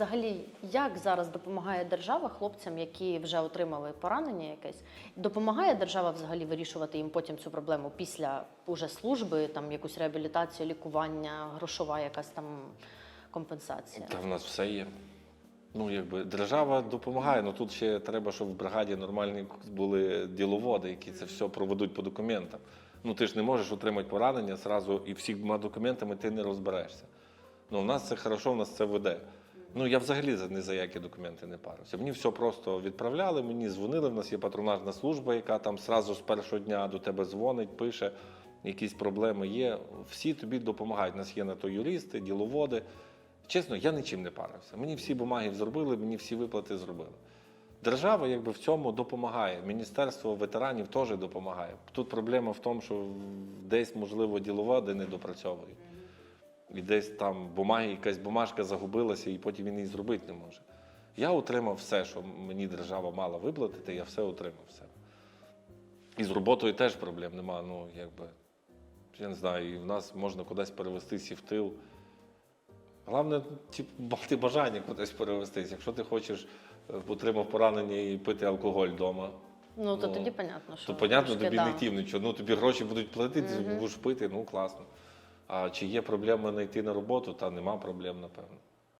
взагалі, як зараз допомагає держава хлопцям, які вже отримали поранення якесь? Допомагає держава взагалі вирішувати їм потім цю проблему після уже служби, там якусь реабілітацію, лікування, грошова якась там компенсація? Та в нас все є. Ну, якби держава допомагає, але тут ще треба, щоб в бригаді нормальні були діловоди, які це все проведуть по документам. Ну ти ж не можеш отримати поранення зразу і всіма документами ти не розберешся. Ну, в нас це хорошо, в нас це веде. Ну, я взагалі за- ні за які документи не парився. Мені все просто відправляли, мені дзвонили. В нас є патронажна служба, яка там зразу з першого дня до тебе дзвонить, пише, якісь проблеми є. Всі тобі допомагають. У нас є на то юристи, діловоди. Чесно, я нічим не парився. Мені всі бумаги зробили, мені всі виплати зробили. Держава якби в цьому допомагає. Міністерство ветеранів теж допомагає. Тут проблема в тому, що десь, можливо, діловоди не допрацьовують. І десь там бумаги, якась бумажка загубилася, і потім він її зробити не може. Я отримав все, що мені держава мала виплатити, я все отримав все. І з роботою теж проблем нема. Ну, якби, я не знаю, і в нас можна кудись перевестися в тил. Головне, ті- мати бажання кудись перевестись. Якщо ти хочеш е, отримав поранення і пити алкоголь вдома, Ну то Ну, тоді понятно, що то понятно, тобі не тім нічого. Ну тобі гроші будуть платити, ти будеш пити, ну класно. А чи є проблема знайти на роботу? Та нема проблем, напевно.